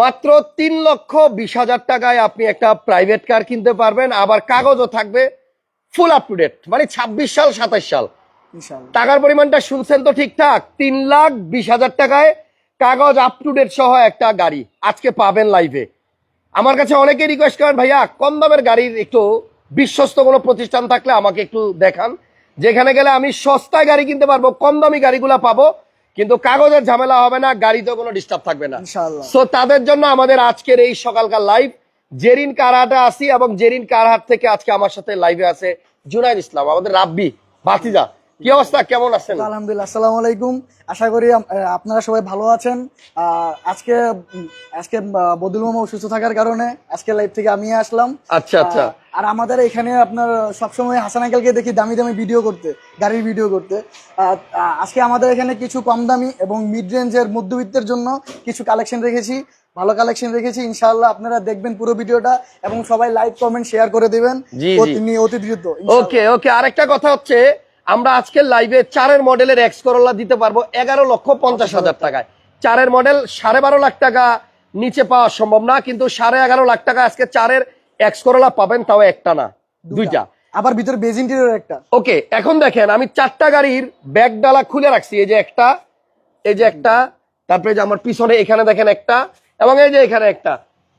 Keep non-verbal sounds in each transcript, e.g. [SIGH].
মাত্র তিন লক্ষ বিশ হাজার টাকায় আপনি একটা প্রাইভেট কার কিনতে পারবেন। আবার কাগজও থাকবে ফুল আপ টু ডেট মানে ছাব্বিশ সাল সাতাশ সাল। টাকার পরিমাণটা শুনছেন তো ঠিকঠাক? তিন লাখ বিশ হাজার টাকায় কাগজ আপ টু ডেট সহ একটা গাড়ি আজকে পাবেন লাইভে আমার কাছে অনেকে রিকোয়েস্ট করেন ভাইয়া কম দামের গাড়ির একটু বিশ্বস্ত কোনো প্রতিষ্ঠান থাকলে আমাকে একটু দেখান। যেখানে গেলে আমি সস্তায় গাড়ি কিনতে পারব কম দামি গাড়িগুলো পাবো। কিন্তু কাগজের ঝামেলা হবে না গাড়িতে কোনো ডিস্টার্ব থাকবে না। সো তাদের জন্য আমাদের আজকের এই সকালকার লাইভ জেরিন কারহাটে আসি এবং জেরিন কারহাট থেকে আজকে আমার সাথে লাইভে আছে জুনাইদ ইসলাম আমাদের রাব্বি ভাতিজা। কি অবস্থা? কেমন আছেন? আলহামদুলিল্লাহ আসসালামু আলাইকুম। আশা করি আপনারা সবাই ভালো আছেন। আজকে আজকে বদুল মামা অসুস্থ থাকার কারণে আজকে লাইভ থেকে আমি আসলাম। আচ্ছা আচ্ছা। আর আমাদের এখানে আপনার সবসময় হাসান আঙ্কেলকে দেখি দামি দামি ভিডিও করতে গাড়ির ভিডিও করতে। আজকে আমাদের এখানে কিছু কম দামি এবং মিড রেঞ্জের মধ্যবিত্তের জন্য কিছু কালেকশন রেখেছি। ভালো কালেকশন রেখেছি ইনশাআল্লাহ আপনারা দেখবেন পুরো ভিডিওটা এবং সবাই লাইক কমেন্ট শেয়ার করে দিবেন। অতি দ্রুত ওকে ওকে আরেকটা কথা হচ্ছে আমরা আজকের লাইভে চারের মডেলের এক্স করোলা দিতে পারব এগারো লক্ষ পঞ্চাশ হাজার টাকায়। চারের মডেল সাড়ে বারো লাখ টাকা নিচে পাওয়া সম্ভব না কিন্তু সাড়ে এগারো লাখ টাকা আজকে চারের এক্স করোলা পাবেন তাও একটা না দুইটা। আবার ভিতরে বেজ ইন্টেরিয়র একটা। ওকে এখন দেখেন আমি চারটা গাড়ির ব্যাগ ডালা খুলে রাখছি এই যে একটা এই যে একটা তারপরে যে আমার পিছনে এখানে দেখেন একটা এবং এই যে এখানে একটা।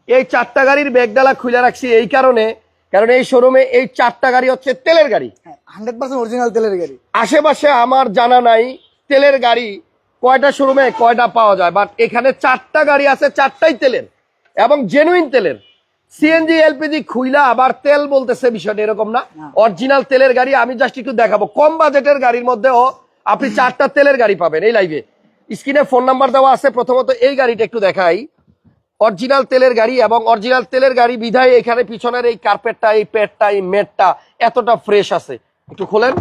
এই চারটা গাড়ির ব্যাগ ডালা খুলে রাখছি এই কারণে কারণ এই শোরুমে এই চারটা গাড়ি হচ্ছে তেলের গাড়ি। হান্ড্রেড পার্সেন্ট অরিজিনাল তেলের গাড়ি। আশেপাশে আমার জানা নাই তেলের গাড়ি কয়টা শোরুমে কয়টা পাওয়া যায় বাট এখানে চারটা গাড়ি আছে চারটাই তেলের এবং জেনুইন তেলের। সিএনজি এলপিজি খুইলা আবার তেল বলতেছে বিষয়টা এরকম না। অরিজিনাল তেলের গাড়ি আমি জাস্ট একটু দেখাবো। কম বাজেটের গাড়ির মধ্যেও আপনি চারটা তেলের গাড়ি পাবেন এই লাইভে স্ক্রিনে ফোন নাম্বার দেওয়া আছে প্রথমত এই গাড়িটা একটু দেখাই। অরিজিনাল তেলের গাড়ি এবং অরিজিনাল তেলের গাড়ি বিধায় এখানে পিছনের এই কার্পেটটা এই পেটটা এই মেটটা এতটা ফ্রেশ আছে। একটু খোলেন।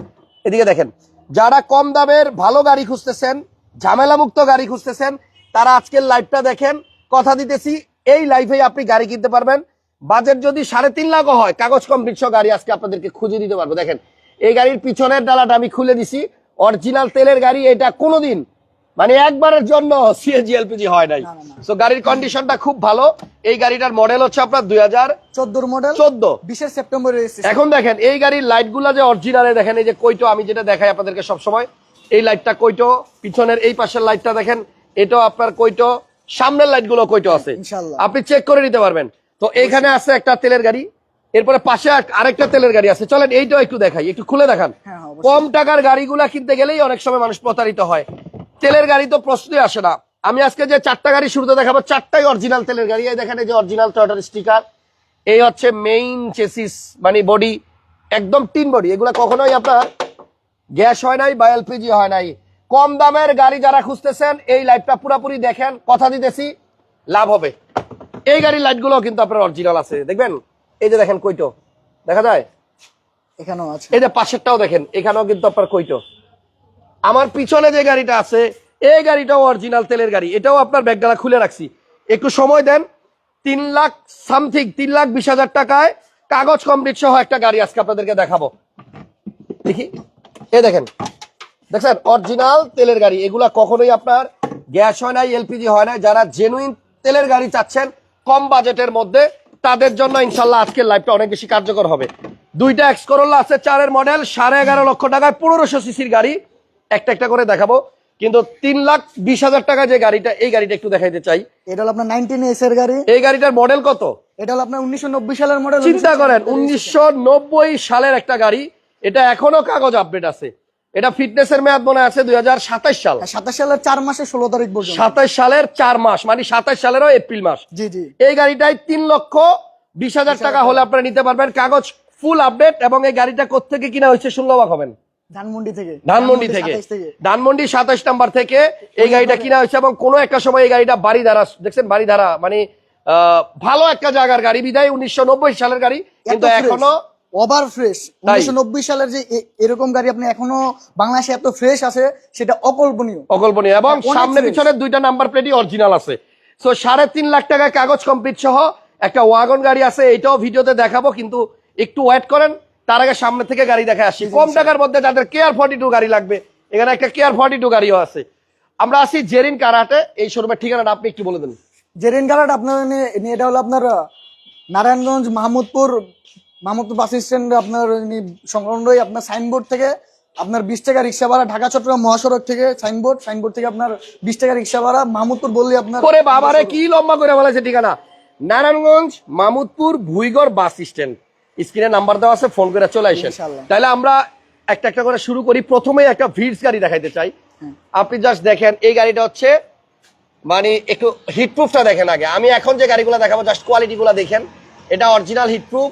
এদিকে দেখেন, যারা কম দামের ভালো গাড়ি খুঁজতেছেন, ঝামেলামুক্ত গাড়ি খুঁজতেছেন, তারা আজকের লাইভটা দেখেন। কথা দিতেছি, এই লাইভে আপনি গাড়ি কিনতে পারবেন। বাজেট যদি সাড়ে তিন লাখও হয়, কাগজ কমপ্লিট সহ গাড়ি আজকে আপনাদেরকে খুঁজে দিতে পারব। দেখেন, এই গাড়ির পিছনের ডালাটা আমি খুলে দিছি। অরিজিনাল তেলের গাড়ি, এটা কোনোদিন মানে একবারের জন্য সিএনজি এলপিজি হয় নাই। সো গাড়ির কন্ডিশনটা খুব ভালো। এই গাড়িটার মডেল হচ্ছে আপনার দুই হাজার চোদ্দোর মডেল চোদ্দ। বিশের সেপ্টেম্বর এখন দেখেন এই গাড়ির লাইটগুলা যে অরিজিনালে দেখেন এই যে কইটো আমি যেটা দেখাই আপনাদেরকে সবসময় এই লাইটটা কইটো পিছনের এই পাশের লাইটটা দেখেন এটাও আপনার কইটো সামনের লাইটগুলো কইটো আছে। আপনি চেক করে নিতে পারবেন। তো এইখানে আছে একটা তেলের গাড়ি এরপরে পাশে আর- আরেকটা তেলের গাড়ি আছে। চলেন এইটাও একটু দেখাই একটু খুলে দেখান। হ্যাঁ, হ্যাঁ। কম টাকার গাড়িগুলা কিনতে গেলেই অনেক সময় মানুষ প্রতারিত হয়। তেলের গাড়ি তো প্রশ্নই আসে না। আমি আজকে যে চারটা গাড়ি শুরুতে দেখাবো চারটাই অরিজিনাল তেলের গাড়ি। এই দেখেন এই যে অরিজিনাল টয়টার স্টিকার এই হচ্ছে মেইন চেসিস মানে বডি একদম টিন বডি এগুলা কখনোই আপনার গ্যাস হয় নাই বা এলপিজি হয় নাই। কম দামের গাড়ি যারা খুঁজতেছেন এই লাইটটা পুরোপুরি দেখেন কথা দিতেছি লাভ হবে। এই গাড়ির লাইটগুলো কিন্তু আপনার অরিজিনাল আছে। দেখবেন? এই যে দেখেন কইটো। দেখা যায়? এখানেও আছে। এই যে পাশেরটাও দেখেন এখানেও কিন্তু আপনার কইটো। আমার পিছনে যে গাড়িটা আছে, এই গাড়িটাও অরিজিনাল তেলের গাড়ি। এটাও আপনার ব্যাগডালা খুলে রাখছি। একটু সময় দেন। তিন লাখ সামথিং তিন লাখ বিশ হাজার টাকায় কাগজ কমপ্লিট সহ একটা গাড়ি আজকে আপনাদেরকে দেখাবো। দেখি। এ দেখেন। দেখছেন? অরিজিনাল তেলের গাড়ি। এগুলা কখনোই আপনার গ্যাস হয় নাই, এলপিজি হয় নাই। যারা জেনুইন তেলের গাড়ি চাচ্ছেন, কম বাজেটের মধ্যে, তাদের জন্য ইনশাল্লাহ আজকের লাইফটা অনেক বেশি কার্যকর হবে। দুইটা এক্স করোলা আছে, চারের মডেল সাড়ে এগারো লক্ষ টাকায় পনেরোশো সিসির গাড়ি। একটা একটা করে দেখাবো। কিন্তু তিন লাখ বিশ হাজার টাকা যে গাড়িটা এই গাড়িটা একটু দেখাইতে চাই। এটা হলো আপনার নাইনটিন এস এর গাড়ি। এই গাড়িটার মডেল কত? এটা হলো আপনার উনিশশো নব্বই সালের মডেল চিন্তা করেন উনিশশো নব্বই সালের একটা গাড়ি। এটা এখনও কাগজ আপডেট আছে। এটা ফিটনেসের মেয়াদ মনে আছে দুই হাজার সাতাশ সাল। সাতাশ সালের চার মাসে ষোলো তারিখ পর্যন্ত। সাতাশ সালের চার মাস মানে সাতাশ সালেরও এপ্রিল মাস। জি জি। এই গাড়িটায় তিন লক্ষ বিশ হাজার টাকা হলে আপনারা নিতে পারবেন। কাগজ ফুল আপডেট এবং এই গাড়িটা কোথেকে কিনা হয়েছে শুনলো হবেন। ধানমন্ডি থেকে। ধানমন্ডি থেকে। ধানমন্ডি সাতাশ নাম্বার থেকে এই গাড়িটা কিনা হয়েছে এবং কোনো একটা সময় এই গাড়িটা বাড়ি ধারা দেখছেন বাড়ি ধারা মানে ভালো একটা জায়গার গাড়ি বিদায় উনিশশো সালের গাড়ি কিন্তু এখনও ওভার ফ্রেশ উনিশশো নব্বই সালের যে এরকম গাড়ি আপনি এখনও বাংলাদেশে এত ফ্রেশ আছে সেটা অকল্পনীয়। অকল্পনীয়। এবং সামনে পিছনে দুইটা নাম্বার প্লেটই অরিজিনাল আছে। সো সাড়ে তিন লাখ টাকায় কাগজ কমপ্লিট সহ একটা ওয়াগন গাড়ি আছে এটাও ভিডিওতে দেখাবো কিন্তু একটু ওয়েট করেন। তার আগে সামনে থেকে গাড়ি দেখে আসি। কম টাকার মধ্যে যাদের কেয়ার ফর্টি টু গাড়ি লাগবে এখানে একটা কেয়ার ফর্টি টু গাড়িও আছে। আমরা আসি জেরিন কারাটে এই শোরুমের ঠিকানাটা আপনি একটু বলে দেন। জেরিন কালার আপনার এটা হলো আপনার নারায়ণগঞ্জ মাহমুদপুর মাহমুদপুর বাস স্ট্যান্ড আপনার সংলগ্নই আপনার সাইনবোর্ড থেকে আপনার বিশ টাকা রিক্সা ভাড়া ঢাকা চট্টগ্রাম মহাসড়ক থেকে সাইনবোর্ড সাইনবোর্ড থেকে আপনার বিশ টাকা রিক্সা ভাড়া মাহমুদপুর বললে আপনার করে বাবারে কি লম্বা করে বলেছে ঠিকানা? Narayanganj Mamudpur Bhuigarh bus stand. স্ক্রিনে নাম্বার দেওয়া আছে ফোন করে চলে আসেন। তাহলে আমরা একটা একটা করে শুরু করি। প্রথমে একটা ভিডস গাড়ি দেখাইতে চাই। আপনি জাস্ট দেখেন এই গাড়িটা হচ্ছে মানে একটু হিটপ্রুফটা দেখেন আগে। আমি এখন যে গাড়িগুলো দেখাবো জাস্ট কোয়ালিটিগুলো দেখেন। এটা অরিজিনাল হিটপ্রুফ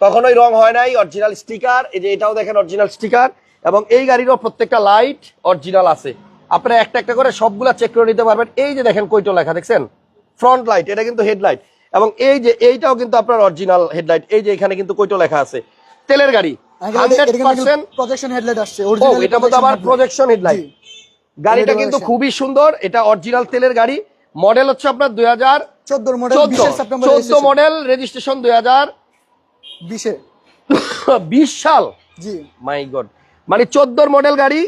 কখনোই রং হয় নাই অরিজিনাল স্টিকার এই যে এটাও দেখেন অরিজিনাল স্টিকার এবং এই গাড়িরও প্রত্যেকটা লাইট অরিজিনাল আছে। আপনারা একটা একটা করে সবগুলা চেক করে নিতে পারবেন। এই যে দেখেন কইটো লেখা দেখছেন? ফ্রন্ট লাইট এটা কিন্তু হেডলাইট এবং এই যে এইটাও কিন্তু আপনার অরিজিনাল হেডলাইট এই যে এখানে কিন্তু কইটো লেখা আছে তেলের গাড়ি প্রজেকশন হেডলাইট আসছে এটা মধ্যে আবার প্রজেকশন হেডলাইট গাড়িটা কিন্তু খুবই সুন্দর এটা অরিজিনাল তেলের গাড়ি। মডেল হচ্ছে আপনার দুই হাজার 14 মডেল চোদ্দ। 20 সেপ্টেম্বর চোদ্দ মডেল রেজিস্ট্রেশন দুই হাজার 20 বিশ সাল। জি। মাই গড মানে চোদ্দোর মডেল গাড়ি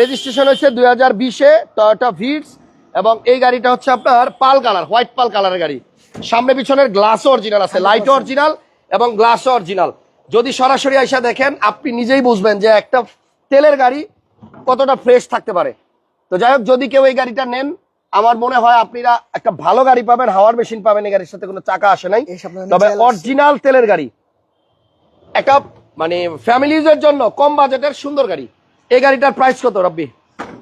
রেজিস্ট্রেশন হচ্ছে দুই হাজার বিশে টয়োটা ভিটস এবং এই গাড়িটা হচ্ছে আপনার পাল কালার হোয়াইট পাল কালারের গাড়ি। সামনে পিছনের গ্লাসও অরিজিনাল আছে লাইট অরিজিনাল এবং গ্লাসও অরিজিনাল। যদি সরাসরি আইসা দেখেন আপনি নিজেই বুঝবেন যে একটা তেলের গাড়ি কতটা ফ্রেশ থাকতে পারে। তো যাই হোক যদি কেউ এই গাড়িটা নেন আমার মনে হয় আপনারা একটা ভালো গাড়ি পাবেন হাওয়ার মেশিন পাবেন এই গাড়ির সাথে কোনো চাকা আসে নাই। তবে অরিজিনাল তেলের গাড়ি। একটা মানে ফ্যামিলিজের জন্য কম বাজেটের সুন্দর গাড়ি। এই গাড়িটার প্রাইস কত রব্বি?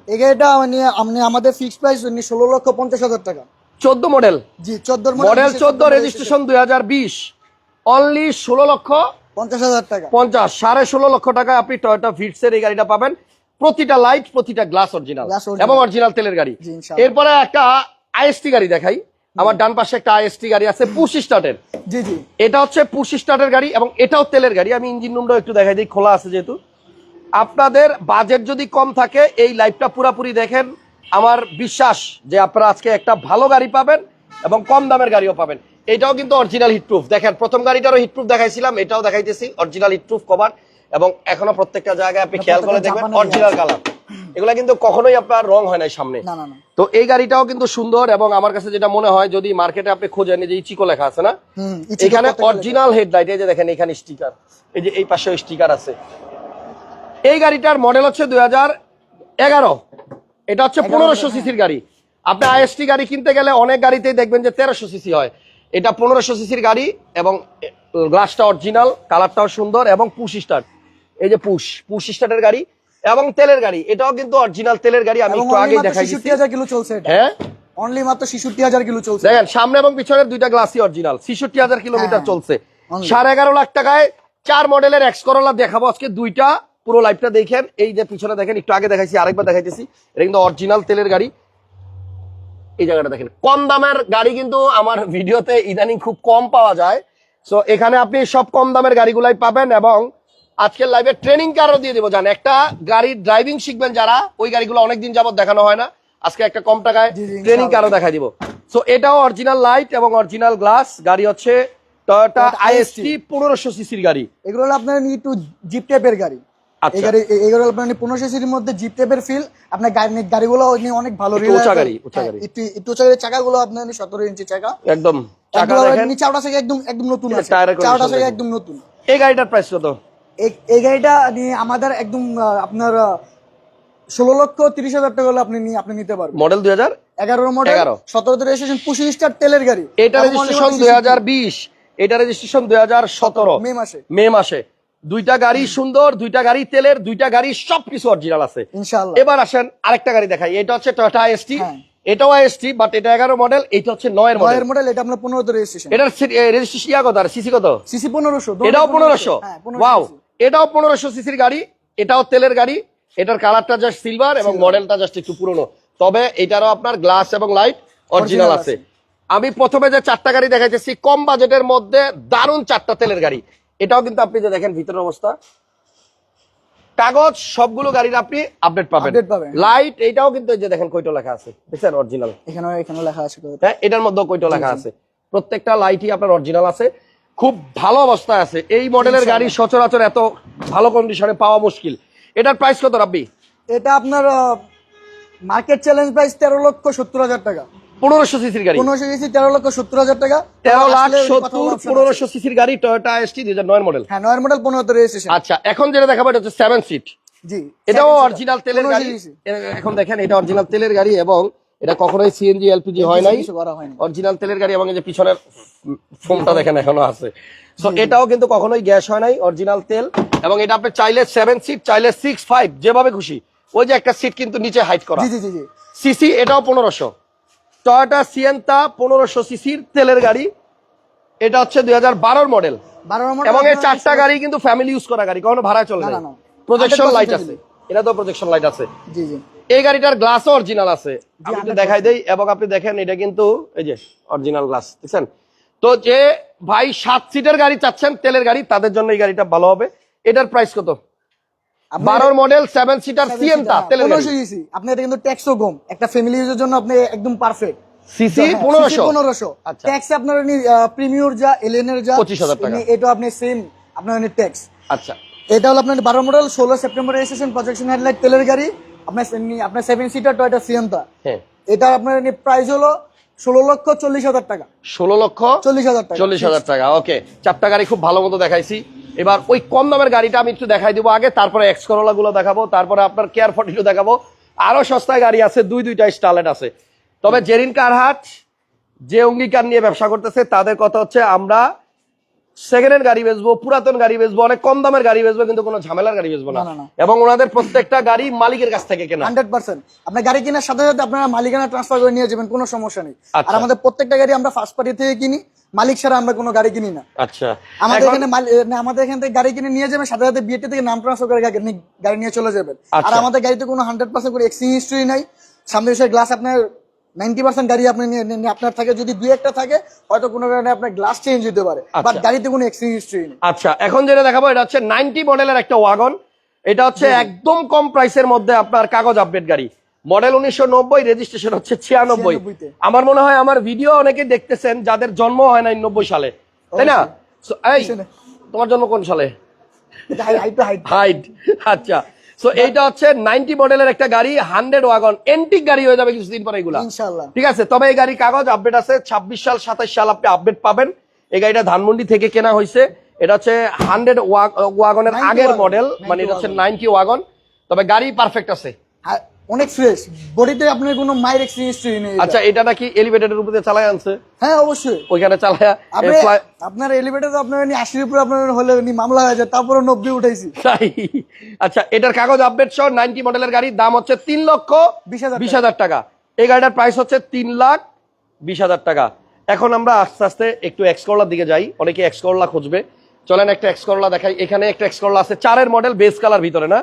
এই গাড়িটা মানে আপনি আমাদের ফিক্সড প্রাইস ষোলো লক্ষ পঞ্চাশ হাজার টাকা। চোদ্দ মডেল জি চোদ্দ মডেল চোদ্দ রেজিস্ট্রেশন দুই হাজার বিশ। অনলি ষোলো লক্ষ পঞ্চাশ হাজার টাকা। পঞ্চাশ সাড়ে ষোলো লক্ষ টাকায় আপনি টয়োটা ভিটসের এই গাড়িটা পাবেন। প্রতিটা লাইট প্রতিটা গ্লাস অরিজিনাল। এবং অরিজিনাল তেলের গাড়ি। এরপরে একটা আইএসটি গাড়ি দেখাই। আমার ডান পাশে একটা আইএসটি গাড়ি আছে পুশ স্টার্টের। জি জি। এটা হচ্ছে পুশ স্টার্টের গাড়ি এবং এটাও তেলের গাড়ি। আমি ইঞ্জিন রুমটাও একটু দেখাই দিই খোলা আছে যেহেতু। আপনাদের বাজেট যদি কম থাকে এই লাইভটা পুরাপুরি দেখেন। আমার বিশ্বাস যে আপনারা আজকে একটা ভালো গাড়ি পাবেন এবং কম দামের গাড়িও পাবেন। এটাও কিন্তু অরিজিনাল হিটপ্রুফ দেখেন প্রথম গাড়িটারও হিটপ্রুফ দেখাইছিলাম এটাও দেখাইতেছি অরিজিনাল হিটপ্রুফ কভার এবং এখনও প্রত্যেকটা জায়গায় আপনি খেয়াল করে দেখবেন অরিজিনাল কালার এগুলা কিন্তু কখনোই আপনার রং হয় নাই সামনে। না না না। তো এই গাড়িটাও কিন্তু সুন্দর এবং আমার কাছে যেটা মনে হয় যদি মার্কেটে আপনি খোঁজেন এই যে ইচিকো লেখা আছে না? এখানে অরিজিনাল হেডলাইট এই যে দেখেন এখানে স্টিকার এই যে এই পাশে স্টিকার আছে। এই গাড়িটার মডেল হচ্ছে দুই হাজার এগারো। এটা হচ্ছে পনেরোশো সিসির গাড়ি। আপনি আইএসটি গাড়ি কিনতে গেলে অনেক গাড়িতেই দেখবেন যে তেরোশো সিসি হয়। এটা পনেরোশো সিসির গাড়ি এবং গ্লাসটা অরিজিনাল কালারটাও সুন্দর এবং পুশ স্টার্ট এই যে পুশ পুশ স্টার্টের গাড়ি এবং তেলের গাড়ি। এটাও কিন্তু অরিজিনাল তেলের গাড়ি আমি একটু মাত্র দেখাই কিলো চলছে হ্যাঁ? অনলি মাত্র ছিষট্টি হাজার কিলো চলছে। দেখেন সামনে এবং পিছনের দুইটা গ্লাসই অরিজিনাল ছিষট্টি হাজার কিলোমিটার হ্যাঁ, চলছে। সাড়ে এগারো লাখ টাকায় চার মডেলের এক্স করোলা দেখাবো আজকে। দুইটা পুরো লাইফটা দেখেন। এই যে পিছনে দেখেন একটু আগে দেখাইছি আরেকবার দেখাইতেছি। এটা কিন্তু অরিজিনাল তেলের গাড়ি। এই জায়গাটা দেখেন। কম দামের গাড়ি কিন্তু আমার ভিডিওতে ইদানিং খুব কম পাওয়া যায়। সো এখানে আপনি সব কম দামের গাড়িগুলাই পাবেন এবং আজকের লাইভে ট্রেনিং কারও দিয়ে দেবো জান। একটা গাড়ি ড্রাইভিং শিখবেন যারা ওই গাড়িগুলো অনেকদিন যাবত দেখানো হয় না। আজকে একটা কম টাকায় ট্রেনিং কারও দেখাই দিব। সো এটাও অরিজিনাল লাইট এবং অরিজিনাল গ্লাস গাড়ি হচ্ছে টয়োটা আইএসটি পনেরোশো সিসির গাড়ি। এগুলো আপনার একটু জিপ টাইপের গাড়ি। আচ্ছা। এই এগুলো আপনার পনেরোশো সিসির মধ্যে জিপ টাইপের ফিল আপনার গাড়ি গাড়িগুলো নিয়ে অনেক ভালো উঁচা গাড়ি, উঁচা হ্যাঁ, গাড়ি। একটু একটু উঁচা গাড়ি চাকাগুলো আপনার সতেরো ইঞ্চি চাকা। একদম চাকা একদম দেখেন। নিচে চাওটা থেকে একদম একদম নতুন আছে। একদম এই গাড়িটার প্রাইস কত? এই- গাড়িটা আমাদের একদম আপনার ষোলো লক্ষ তিরিশ হাজার টাকা হলে আপনি আপনি নিতে পারবেন। মডেল দুই হাজার? এগারো মডেল 11 সতেরোতে রেজিস্ট্রেশন পঁচিশ স্টার তেলের গাড়ি। এটা রেজিস্ট্রেশন দুই হাজার বিশ। এটা রেজিস্ট্রেশন দুই হাজার সতেরো। মে মাসে। মে মাসে। দুইটা গাড়ি সুন্দর দুইটা গাড়ি তেলের দুইটা গাড়ি সবকিছু অরিজিনাল আছে। এবার আসেন আরেকটা গাড়ি দেখাই। এটা হচ্ছে টয়োটা হ্যাঁ। এটাও আইএসটি বাট এটা এগারো মডেল এটা হচ্ছে নয়ের মডেল নয়ের মডেল এটা আপনার রেজিস্ট্রেশন এটার রেজিস্ট্রেশন ইয়া কত আর? সিসি কত? সিসি পনেরোশো এটাও পনেরোশো। হ্যাঁ ওয়াও এটাও পনেরোশো সিসির গাড়ি এটাও তেলের গাড়ি এটার কালারটা জাস্ট সিলভার এবং মডেলটা জাস্ট একটু পুরনো। তবে এটারও আপনার গ্লাস এবং লাইট অরিজিনাল আছে। আছে। আমি প্রথমে যে চারটা গাড়ি দেখাইতেছি কম বাজেটের মধ্যে দারুণ চারটা তেলের গাড়ি। এটাও কিন্তু আপনি যে দেখেন ভিতরের অবস্থা। কাগজ সবগুলো গাড়ির আপনি আপডেট পাবেন। পাবেন। লাইট এটাও কিন্তু যে দেখেন কইটো লেখা আছে। দেখছেন? অরিজিনাল এখানে এখানে লেখা আছে। হ্যাঁ এটার মধ্যেও কইটো লেখা আছে। প্রত্যেকটা লাইটই আপনার অরিজিনাল আছে। খুব ভালো অবস্থায় আছে। এই মডেলের গাড়ি সচরাচর এত ভালো কন্ডিশনে পাওয়া মুশকিল। এটার প্রাইস কত রাব্বি? এটা আপনার মার্কেট চ্যালেঞ্জ প্রাইস তেরো লক্ষ সত্তর হাজার টাকা। পনেরোশো সিসির গাড়ি। পনেরোশো সিসি তেরো লক্ষ সত্তর হাজার টাকা। তেরো লাখ সত্তর। পনেরোশো সিসির গাড়ি টয়োটা এসটি দুই হাজার নয় মডেল হ্যাঁ নয়ের মডেল পনেরোতে রেজিস্ট্রেশন আচ্ছা এখন যেটা দেখাবো এটা হচ্ছে সেভেন সিট জি এটাও অরিজিনাল তেলের গাড়ি। এখন দেখেন এটা অরিজিনাল তেলের গাড়ি এবং এটা কখনোই সিএনজি এলপিজি হয় নাই। অরিজিনাল তেলের গাড়ি এবং যে পিছনের ফোমটা দেখেন এখনও আছে। সো এটাও কিন্তু কখনোই গ্যাস হয় নাই অরিজিনাল তেল। এবং এটা আপনি চাইলে সেভেন সিট চাইলে সিক্স ফাইভ যেভাবে খুশি। ওই যে একটা সিট কিন্তু নিচে হাইট করা। সিসি এটাও পনেরোশো। টয়োটা সিয়েন্তা পনেরোশো সিসির তেলের গাড়ি। এটা হচ্ছে দুই হাজার বারোর মডেল এবং এই চারটা গাড়ি কিন্তু ফ্যামিলি ইউজ করা গাড়ি কখনো ভাড়া চলে না। প্রজেকশন লাইট আছে। এটা তো প্রজেকশন লাইট আছে। জি জি। এই গাড়িটার গ্লাসও অরিজিনাল আছে। আমি একটু দেখাই দেই এবং আপনি দেখেন এটা কিন্তু এই যে অরিজিনাল গ্লাস দেখছেন? তো যে ভাই সাত সিটের গাড়ি চাচ্ছেন তেলের গাড়ি তাদের জন্য এই গাড়িটা ভালো হবে। এটার প্রাইস কত? বারোর মডেল সেভেন সিটার সিএনটা আপনি এটা কিন্তু ট্যাক্সও কম। একটা ফ্যামিলি ইউজের জন্য আপনি একদম পারফেক্ট সিসি পনেরোশো। পনেরোশো। ট্যাক্স আপনার প্রিমিয়র যা যা 25,000 টাকা। এটা আপনি সেম আপনার ট্যাক্স আচ্ছা। এটা হলো আপনার বারো মডেল ষোলো সেপ্টেম্বর রেজিস্ট্রেশন প্রজেকশন হেডলাইট তেলের গাড়ি। আপনার আপনার সেভেন সিটার টয়টা হ্যাঁ। এটা আপনার প্রাইস হলো ষোলো লক্ষ চল্লিশ হাজার টাকা। ষোলো লক্ষ চল্লিশ হাজার টাকা। চল্লিশ হাজার টাকা ওকে চারটা গাড়ি খুব ভালো মতো দেখাইছি। এবার ওই কম দামের গাড়িটা আমি একটু দেখাই দিব আগে তারপরে এক্স করোলা গুলো দেখাবো তারপরে আপনার কেয়ার ফর্টিটো দেখাবো। আরও সস্তায় গাড়ি আছে দুই দুইটা স্টালেট আছে। তবে জেরিন কারহাট যে অঙ্গীকার নিয়ে ব্যবসা করতেছে তাদের কথা হচ্ছে আমরা সেকেন্ড হ্যান্ড গাড়ি বেচবো পুরাতন গাড়ি বেচবো অনেক কম দামের গাড়ি বেচবো কিন্তু কোনো ঝামেলার গাড়ি বেচবো না। এবং ওনাদের প্রত্যেকটা গাড়ি মালিকের কাছ থেকে কেনা। Hundred percent. আপনার গাড়ি কেনার সাথে সাথে আপনারা মালিকানা ট্রান্সফার করে নিয়ে যাবেন কোনো সমস্যা নেই। আর আচ্ছা। আমাদের প্রত্যেকটা গাড়ি আমরা ফার্স্ট পার্টি থেকে কিনি। মালিক ছাড়া আমরা কোনো গাড়ি কিনি না। আচ্ছা। আমাদের এখানে আমাদের এখান থেকে গাড়ি কিনে নিয়ে যাবেন সাথে সাথে বিয়েতে থেকে নাম ট্রান্সফার করে গাড়ি নিয়ে- চলে যাবেন। আর আচ্ছা। আমাদের গাড়িতে কোনো হান্ড্রেড পার্সেন্ট করে এক্সিং হিস্ট্রি নাই। সামনে এসে গ্লাস আপনার নাইনটি পার্সেন্ট গাড়ি আপনি আপনার থাকে যদি দুই একটা থাকে হয়তো কোনো কারণে আপনার গ্লাস চেঞ্জ হতে পারে। বাট আচ্ছা। গাড়িতে কোনো এক্সিং হিস্ট্রি নেই। আচ্ছা এখন যেটা দেখাবো এটা হচ্ছে নাইনটি মডেলের একটা ওয়াগন এটা হচ্ছে একদম কম প্রাইসের মধ্যে আপনার কাগজ আপডেট গাড়ি। মডেল উনিশশো নব্বই রেজিস্ট্রেশন হচ্ছে ছিয়ানব্বই। আমার মনে হয় আমার ভিডিও অনেকে দেখতেছেন যাদের জন্ম হয় নাই নব্বই সালে। তাই না? এই তোমার জন্ম কোন সালে? হাইট আচ্ছা। সো এইটা হচ্ছে নাইনটি মডেলের একটা গাড়ি হান্ড্রেড ওয়াগন এন্টিক গাড়ি হয়ে যাবে কিছুদিন পরে এগুলা। ঠিক আছে? তবে এই গাড়ি কাগজ আপডেট আছে ছাব্বিশ সাল সাতাশ সাল আপনি আপডেট পাবেন। এই গাড়িটা ধানমন্ডি থেকে কেনা হয়েছে। এটা হচ্ছে হান্ড্রেড ওয়াগনের আগের মডেল মানে এটা হচ্ছে নাইনটি ওয়াগন। তবে গাড়ি পারফেক্ট আছে। আর অনেক ফ্রেশ বডিতে আপনার কোনো এক্সিং হিস্ট্রি নেই আচ্ছা এটা নাকি এলিভেটেডের উপরে চালায় আনছে? হ্যাঁ অবশ্যই। ওইখানে চালায় আপনি আপনার এলিভেটর আপনার এমনি আশির উপরে আপনার হলে এমনি মামলা হয়ে যায় তারপরে নব্বই উঠাইছি। তাই? আচ্ছা এটার কাগজ আপডেট সহ নাইনটি মডেলের গাড়ির দাম হচ্ছে তিন লক্ষ 20,000 বিশ হাজার টাকা। এই গাড়িটার প্রাইস হচ্ছে তিন লাখ বিশ হাজার টাকা। এখন আমরা আস্তে আস্তে একটু এক্স করলার দিকে যাই। অনেকে এক্স করলা খুঁজবে। চলেন একটা এক্স করলা দেখাই। এখানে একটা এক্স করলা আছে চারের মডেল বেস কালার ভিতরে না।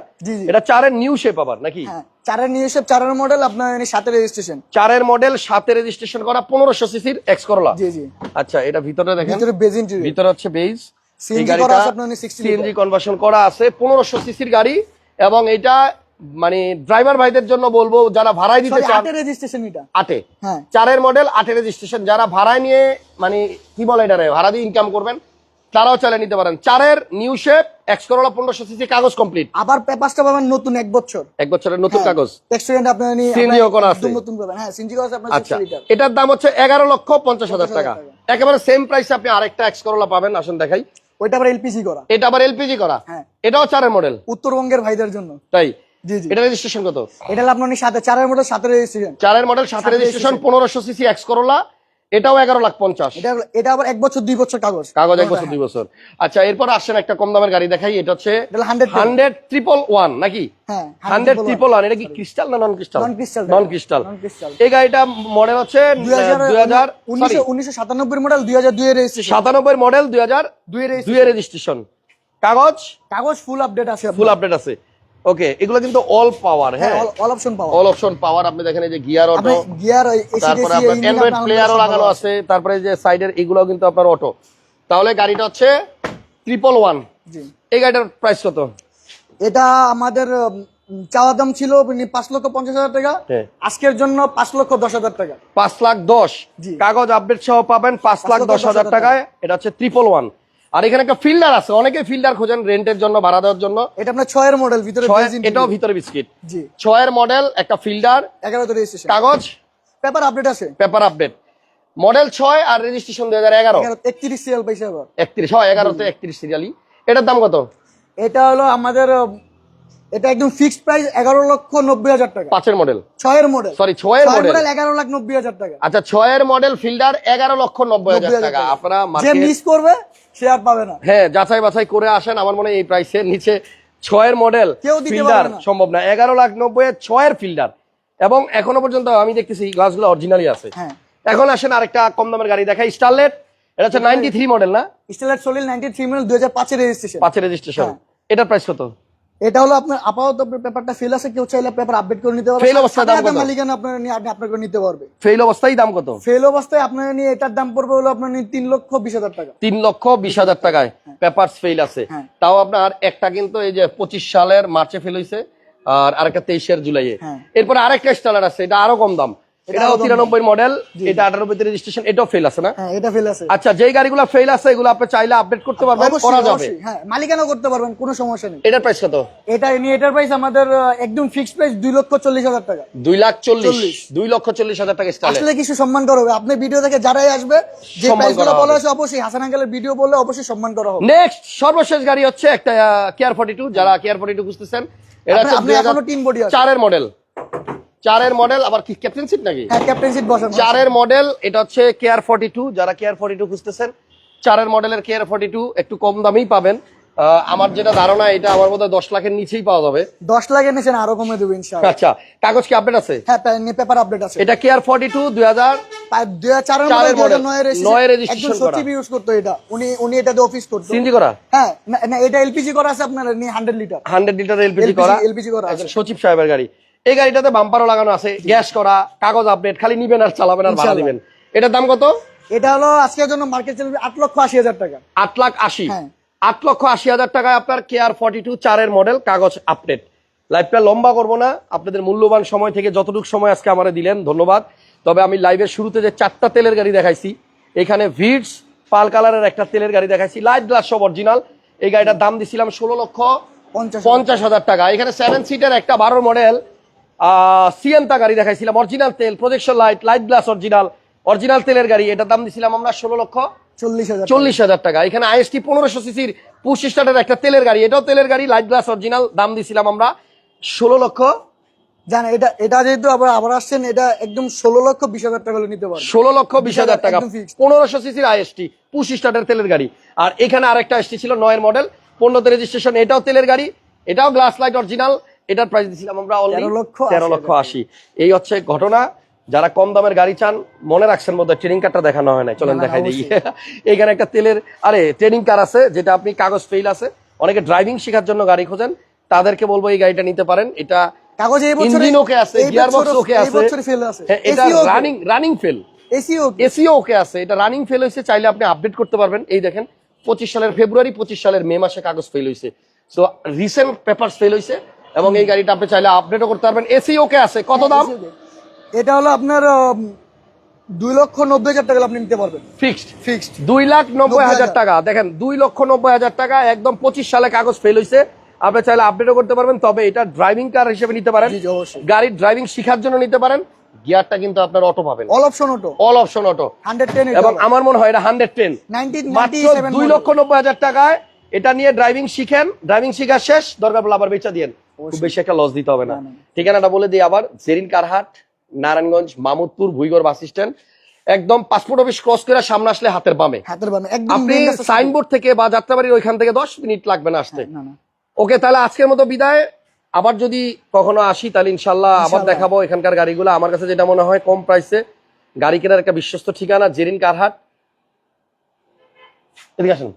এটা চারের নিউ শেপ আবার নাকি? হ্যাঁ চারের নিউ এসে চারের মডেল আপনার সাথে রেজিস্ট্রেশন চারের মডেল সাথে রেজিস্ট্রেশন করা পনেরোশো সিসির এক্স করলা জি জি। আচ্ছা এটা ভিতরে দেখেন। ভিতরে বেজিন টিভি ভিতরে হচ্ছে বেজ CNG করা আছে আপনার 60 সিএনজি কনভার্সন করা আছে পনেরোশো সিসির গাড়ি। এবং এটা মানে ড্রাইভার ভাইদের জন্য বলব যারা ভাড়ায় দিতে চান আটের রেজিস্ট্রেশন এটা? আটে। হ্যাঁ। চারের মডেল আটের রেজিস্ট্রেশন যারা ভাড়ায় নিয়ে মানে কি বলে এটা ভাড়া দিয়ে ইনকাম করবেন? তারাও চালিয়ে নিতে পারেন। চারের নিউ শেপ এক্স করোলা পনেরোশো সিসি কাগজ কমপ্লিট আবার পাবেন নতুন এক বছর। এক বছরের নতুন কাগজ। রেস্টুরেন্ট আপনার এমনি CNG আছে। নতুন পাবেন। হ্যাঁ আছে আপনার আচ্ছা এটার দাম হচ্ছে এগারো লক্ষ পঞ্চাশ হাজার টাকা। একেবারে সেম প্রাইসে আপনি আরেকটা এক্স করোলা পাবেন আসুন দেখাই। ওইটা আবার এলপিজি করা। এটা আবার এলপিজি করা। হ্যাঁ। এটাও চারের মডেল উত্তরবঙ্গের ভাইদের জন্য। তাই? জি জি। এটা রেজিস্ট্রেশন কত? এটা আপনার সাথে চারের মডেল সাথে রেজিস্ট্রেশন চারের মডেল সাথে রেজিস্ট্রেশন পনেরোশো সিসি এক্স করোলা এটাও এগারো লাখ পঞ্চাশ। এটা আবার এক বছর দুই বছর কাগজ। কাগজ এক বছর দুই বছর। আচ্ছা এরপর আসছেন একটা কম দামের গাড়ি দেখাই এটা হচ্ছে এটা হলো 100 হান্ড্রেড ট্রিপল ওয়ান নাকি? হ্যাঁ হান্ড্রেড ট্রিপল ওয়ান এটা কি ক্রিস্টাল না নন ক্রিস্টাল নন ক্রিস্টাল এই গাড়িটা মডেল হচ্ছে দুই হাজার উনিশশো সাতানব্বই মডেল দুই হাজার দুই রেজিস্ট্রেশন সাতানব্বই মডেল দুই হাজার দুই রেজিস্ট্রেশন দুই রেজিস্ট্রেশন কাগজ? কাগজ ফুল আপডেট আছে ফুল আপডেট আছে। ওকে এগুলো কিন্তু অল পাওয়ার হ্যাঁ অল অপশন পাওয়া অল অপশন পাওয়ার আপনি দেখেন এই যে গিয়ার অটো গিয়ার তারপরে আপনার অ্যান্ড্রয়েড প্লেয়ারও লাগানো আছে তারপরে যে সাইডের এগুলো কিন্তু আপনার অটো তাহলে গাড়িটা হচ্ছে ট্রিপল ওয়ান জি। এই গাড়িটার প্রাইস কত? এটা আমাদের চাওয়া দাম ছিল মানে পাঁচ লক্ষ পঞ্চাশ হাজার টাকা। হ্যাঁ। আজকের জন্য পাঁচ লক্ষ দশ হাজার টাকা। পাঁচ লাখ দশ। কাগজ আপডেট সহ পাবেন পাঁচ লাখ দশ হাজার টাকায়। এটা হচ্ছে ট্রিপল ওয়ান আর এখানে একটা ফিল্ডার আছে অনেকে ফিল্ডার খোঁজেন রেন্টের জন্য ভাড়া দেওয়ার জন্য। এটা আপনার ছয়ের মডেল ভিতরে এটাও ভিতরে বিস্কিট জি। ছয়ের মডেল একটা ফিল্ডার এগারোতে রেজিস্ট্রেশন কাগজ পেপার আপডেট আছে? পেপার আপডেট মডেল ছয় আর রেজিস্ট্রেশন দুই হাজার এগারো। একত্রিশ সিরিয়াল পাইছে আবার। একত্রিশ হয় এগারোতে একত্রিশ সিরিয়ালি এটার দাম কত? এটা হলো আমাদের এটা একদম ফিক্সড প্রাইস এগারো লক্ষ নব্বই হাজার টাকা। পাঁচের মডেল ছয়ের মডেল সরি ছয়ের মডেল এগারো লাখ নব্বই হাজার টাকা। আচ্ছা ছয়ের মডেল ফিল্ডার এগারো লক্ষ নব্বই হাজার টাকা। টাকা। আপনারা যে মিস করবে সে আর পাবে না। হ্যাঁ যাচাই বাছাই করে আসেন আমার মনে এই প্রাইসের নিচে ছয়ের মডেল ফিল্ডার সম্ভব না। এগারো লাখ নব্বই এর ছয়ের ফিল্ডার এবং এখনও পর্যন্ত আমি দেখতেছি গ্লাসগুলো অরিজিনালি আছে। হ্যাঁ। এখন আসেন আরেকটা কম দামের গাড়ি দেখাই স্টারলেট এটা হচ্ছে নাইনটি থ্রি মডেল না? Starlet Soleil ninety three model দুই হাজার পাঁচের রেজিস্ট্রেশন পাঁচের রেজিস্ট্রেশন হ্যাঁ। এটার প্রাইস কত? এটা হলো আপনার আপাতত পেপারটা ফেল আছে কেউ চাইলে পেপার আপডেট করে নিতে পারবে। Fail অবস্থায় দাম কত? মালিকানা আপনার নিয়ে আপনি আপনার করে নিতে পারবে। ফেল অবস্থায় দাম কত? ফেল অবস্থায় আপনার নিয়ে এটার দাম পড়বে হলো আপনার নিয়ে তিন লক্ষ বিশ হাজার টাকা। তিন লক্ষ বিশ হাজার টাকায় পেপারস ফেল আছে। হ্যাঁ। তাও আপনার একটা কিন্তু এই যে পঁচিশ সালের মার্চে ফেল হয়েছে আর আরেকটা তেইশের জুলাইয়ে। হ্যাঁ। এরপরে আরেকটা স্টালার আছে এটা আরও কম দাম। এটাও দাম। তিরানব্বই মডেল এটা আটানব্বই রেজিস্ট্রেশন এটাও ফেল আছে না? হ্যাঁ এটা ফেল আছে। আচ্ছা যেই গাড়িগুলো ফেল আছে এগুলো আপনি চাইলে আপডেট করতে পারবেন করা যাবে। হ্যাঁ মালিকানা করতে পারবেন কোনো সমস্যা নেই। এটার প্রাইস কত? এটা নিয়ে এটার প্রাইস আমাদের একদম ফিক্সড প্রাইস দুই লক্ষ চল্লিশ হাজার টাকা। দুই লাখ চল্লিশ। দুই লক্ষ চল্লিশ হাজার টাকা আসলে কিছু সম্মান করা হবে। আপনি ভিডিও দেখে যারাই আসবে যে সম্মান প্রাইস করা বলা। আছে অবশ্যই হাসান আঙ্কেলের ভিডিও বললে অবশ্যই সম্মান করা হবে। নেক্সট সর্বশেষ গাড়ি হচ্ছে একটা কেয়ার ফর্টি টু যারা কেয়ার ফর্টি টু খুঁজতেছেন এটা হচ্ছে চারের মডেল চারের মডেল আবার কি ক্যাপ্টেন সিট নাকি? হ্যাঁ ক্যাপ্টেন সিট বসানো। চারের মডেল এটা হচ্ছে কেয়ার ফর্টি টু যারা কেয়ার ফর্টি টু খুঁজতেছেন চারের মডেলের কেয়ার ফর্টি টু একটু কম দামেই পাবেন। আমার যেটা ধারণা এটা আমার বোধ দশ লাখের নিচেই পাওয়া যাবে। দশ লাখ এনেছেন আরও কমে দেবো ইনশাআল্লাহ। আচ্ছা কাগজ কি আপডেট আছে? হ্যাঁ পেপার আপডেট আছে। এটা কেয়ার ফর্টি টু দুই হাজার হ্যাঁ। সচিব সাহেবের গাড়ি। এই গাড়িটাতে বাম্পারও লাগানো আছে গ্যাস করা কাগজ আপডেট খালি নিবেন আর চালাবেন আর ভাড়া। দিবেন। এটার দাম কত? এটা হলো আজকের জন্য মার্কেট চলবে আট লক্ষ আশি হাজার টাকা। আট লাখ আশি? হ্যাঁ। আট লক্ষ আশি হাজার টাকায় আপনার কেয়ার ফর্টি টু চারের মডেল কাগজ আপডেট লাইভটা লম্বা করব না আপনাদের মূল্যবান সময় থেকে যতটুকু সময় আজকে আমারে দিলেন ধন্যবাদ। তবে আমি লাইভের শুরুতে যে চারটা তেলের গাড়ি দেখাইছি এখানে ভিডস পাল কালারের একটা তেলের গাড়ি দেখাইছি লাইট গ্লাস সব অরিজিনাল এই গাড়িটার দাম দিছিলাম ষোলো লক্ষ পঞ্চাশ পঞ্চাশ হাজার টাকা। এখানে সেভেন সিটের একটা বারো মডেল সিএনতা গাড়ি দেখাইছিলাম অরিজিনাল তেল projection light light glass original original তেলের গাড়ি এটার দাম দিছিলাম আমরা ষোলো লক্ষ চল্লিশ হাজার টাকা। এখানে আইএসটি পনেরোশো সিসির পুশ স্টার্টের একটা তেলের গাড়ি এটাও তেলের গাড়ি লাইট গ্লাস অরিজিনাল দাম দিছিলাম আমরা ষোলো লক্ষ। জান এটা এটা যেহেতু আবার আবার আসছেন এটা একদম ষোলো লক্ষ বিশ হাজার টাকা হলে নিতে পারবেন। ষোলো লক্ষ বিশ হাজার টাকা। পনেরোশো সিসির আইএসটি পুশ স্টার্টের তেলের গাড়ি। আর এখানে আরেকটা এসটি ছিল নয়ের মডেল পনেরোতে রেজিস্ট্রেশন এটাও তেলের গাড়ি এটাও গ্লাস লাইট অরিজিনাল এটার প্রাইস দিছিলাম আমরা অলরেডি লক্ষ তেরো লক্ষ আশি। এই হচ্ছে ঘটনা। যারা কম দামের গাড়ি চান মনে রাখছেন মধ্যে ট্রেনিং কার্ডটা দেখানো হয় না চলেন দেখাই দিই [LAUGHS] এখানে একটা তেলের আরে ট্রেনিং কার আছে যেটা আপনি কাগজ ফেল আছে। অনেকে ড্রাইভিং শেখার জন্য গাড়ি খোঁজেন। তাদেরকে বলব এই গাড়িটা নিতে পারেন। এটা কাগজ এই বছর ইঞ্জিন ওকে আছে গিয়ার বক্স ওকে আছে। ফেল আছে। হ্যাঁ, এটা রানিং রানিং ফেল এসিও এসিও ওকে আছে। এটা রানিং ফেল হয়েছে চাইলে আপনি আপডেট করতে পারবেন। এই দেখেন পঁচিশ সালের ফেব্রুয়ারি পঁচিশ সালের মে মাসে কাগজ ফেল হয়েছে। সো রিসেন্ট পেপার ফেল হয়েছে। এবং এই গাড়িটা আপনি চাইলে আপডেটও করতে পারবেন। এসি ওকে আছে। কত দাম? এটা হলো আপনার দুই লক্ষ নব্বই হাজার টাকা আপনি নিতে পারবেন। ফিক্সড ফিক্সড দুই লাখ নব্বই হাজার টাকা। দেখেন দুই লক্ষ নব্বই হাজার টাকা একদম পঁচিশ সালে কাগজ ফেল হয়েছে আপনি চাইলে আপডেটও করতে পারবেন তবে এটা ড্রাইভিং কার হিসেবে নিতে পারেন। গাড়ির ড্রাইভিং শেখার জন্য নিতে পারেন। গিয়ারটা কিন্তু আপনার অটো পাবেন। All option auto all option auto hundred ten এবং আমার মনে হয় এটা হান্ড্রেড টেন দুই লক্ষ নব্বই হাজার টাকায় এটা নিয়ে ড্রাইভিং শিখেন। ড্রাইভিং শিখা শেষ। দরকার পড়লে আবার বেচা দিয়েন। খুব বেশি একটা লস দিতে হবে না। ঠিকানাটা বলে দিই আবার জেরিন কারহাট নারায়ণগঞ্জ মামুদপুর ভুইগড় বাস স্ট্যান্ড একদম পাসপোর্ট অফিস ক্রস করে সামনে আসলে হাতের বামে। হাতের বামে আপনি। সাইনবোর্ড থেকে বা যাত্রাবাড়ির ওইখান থেকে দশ মিনিট লাগবে না আসতে। না ওকে তাহলে আজকের মতো বিদায়। আবার যদি কখনো আসি তাহলে ইনশাল্লাহ আবার দেখাবো এখানকার গাড়িগুলো। আমার কাছে যেটা মনে হয় কম প্রাইসে গাড়ি কেনার একটা বিশ্বস্ত ঠিকানা জেরিন কারহাট। এদিকে আসেন।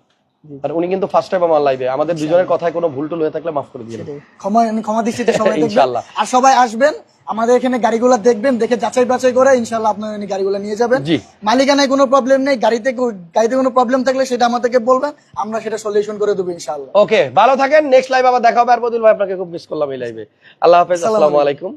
আর উনি কিন্তু ফার্স্ট টাইম আমার লাইভে আমাদের দুজনের কথায় কোনো ভুল টুল হয়ে থাকলে মাফ করে দিয়ে ক্ষমা আমি ক্ষমা দৃষ্টিতে সবাই দেখবেন। ইনশাল্লাহ। আর সবাই আসবেন আমাদের এখানে গাড়িগুলো দেখবেন দেখে যাচাই বাছাই করে ইনশাল্লাহ আপনার এখানে গাড়িগুলো নিয়ে যাবেন। জি। মালিকানায় কোনো প্রবলেম নেই গাড়িতে গাড়িতে কোনো প্রবলেম থাকলে সেটা আমাদেরকে বলবেন আমরা সেটা সলিউশন করে দেবো ইনশাল্লাহ ওকে ভালো থাকেন। নেক্সট লাইভ আবার দেখা হবে। আর বদুল ভাই আপনাকে খুব মিস করলাম এই লাইভে আল্লাহ হাফেজ। আসসালামু আলাইকুম।